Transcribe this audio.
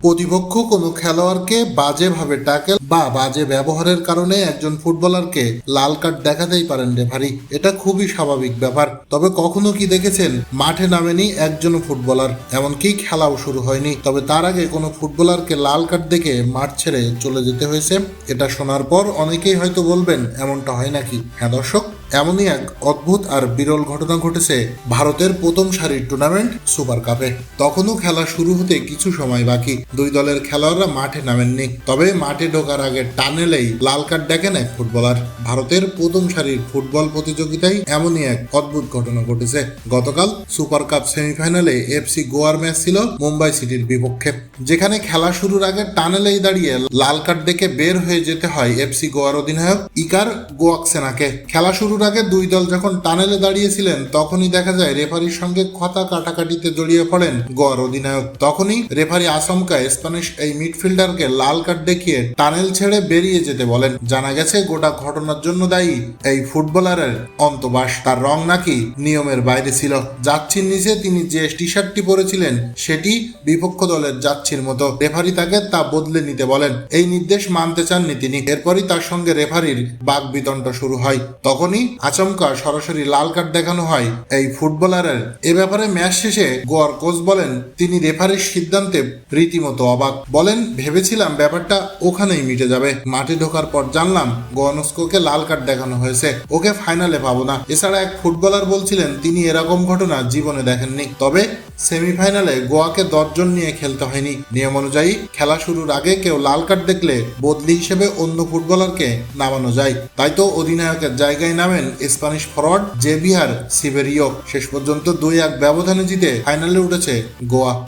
প্রতিপক্ষ কোনো খেলোয়াড়কে বাজেভাবে ট্যাকেল বা বাজে ব্যবহারের কারণে একজন ফুটবলারকে লাল কার্ড দেখাতেই পারেন রেফারি। এটা খুবই স্বাভাবিক ব্যাপার। তবে কখনো কি দেখেছেন? মাঠে নামেনি একজনও ফুটবলার। এমনকি খেলাও শুরু হয়নি। তবে তার আগে কোনো ফুটবলারকে লাল কার্ড দেখে মাঠ ছেড়ে চলে যেতে হয়েছে। এটা শোনার পর অনেকেই হয়তো বলবেন, এমনটা হয় নাকি? হ্যাঁ দর্শক, এমনই এক অদ্ভুত আর বিরল ঘটনা ঘটেছে ভারতের প্রথম সারির টুর্নামেন্ট সুপার কাপে। তখনও খেলা শুরু হতে কিছু সময় বাকি। দুই দলের খেলোয়াড়রা মাঠে নামেননি। তবে মাঠে ঢোকার আগে টানেলেই লাল কার্ড দেখেন এক ফুটবলার। ভারতের প্রথম সারির ফুটবল প্রতিযোগিতায় এমনই এক অদ্ভুত ঘটনা ঘটেছে। গতকাল সুপার কাপ সেমিফাইনালে এফসি গোয়ার ম্যাচ ছিল মুম্বাই সিটির বিপক্ষে। যেখানে খেলা শুরুর আগে টানেলেই দাঁড়িয়ে লাল কার্ড দেখে বের হয়ে যেতে হয় এফসি গোয়ার অধিনায়ক ইকার গোয়াকসেনাকে। খেলা শুরুর আগে দুই দল যখন টানেলে দাঁড়িয়েছিলেন, তখনই দেখা যায় রেফারির সঙ্গে কথা কাটাকাটিতে জড়িয়ে পড়েন গোয়ার অধিনায়ক। তখনই রেফারি আচমকা স্প্যানিশ এই মিডফিল্ডারকে লাল কার্ড দেখিয়ে টানেল ছেড়ে বেরিয়ে যেতে বলেন। জানা গেছে, গোটা ঘটনার জন্য দায়ী এই ফুটবলারের অন্তবাস। তার রং নাকি নিয়মের বাইরে ছিল। যাচ্ছির নিচে তিনি যে টি শার্টটি পরেছিলেন, সেটি বিপক্ষ দলের যাচ্ছির মতো। রেফারি তাকে তা বদলে নিতে বলেন। এই নির্দেশ মানতে চাননি তিনি। এরপরই তার সঙ্গে রেফারির বাক বিতণ্ড শুরু হয়। তখনই আচমকা সরাসরি লাল কার্ড দেখানো হয় এই ফুটবলারের। এ ব্যাপারে ম্যাচ শেষে গোয়ার কোচ বলেন, তিনি রেফারির সিদ্ধান্তে রীতিমতো অবাক। বলেন, ভেবেছিলাম ব্যাপারটা ওখানেই মিটে যাবে। মাঠে ঢোকার পর জানলাম, গোয়ানস্কোকে লাল কার্ড দেখানো হয়েছে। ওকে ফাইনালে পাবো না। এছাড়া এক ফুটবলার বলছিলেন, তিনি এরকম ঘটনা জীবনে দেখেননি। তবে সেমিফাইনালে গোয়াকে দশজন নিয়ে খেলতে হয়নি। নিয়ম অনুযায়ী খেলা শুরুর আগে কেউ লাল কার্ড দেখলে বদলি হিসেবে অন্য ফুটবলারকে নামানো যায়। তাই তো অধিনায়কের জায়গায় নামেন স্প্যানিশ ফরওয়ার্ড জেভিয়ার সিবেরিও শেষ পর্যন্ত দুই এক ব্যবধানে জিতে ফাইনালে উঠেছে গোয়া।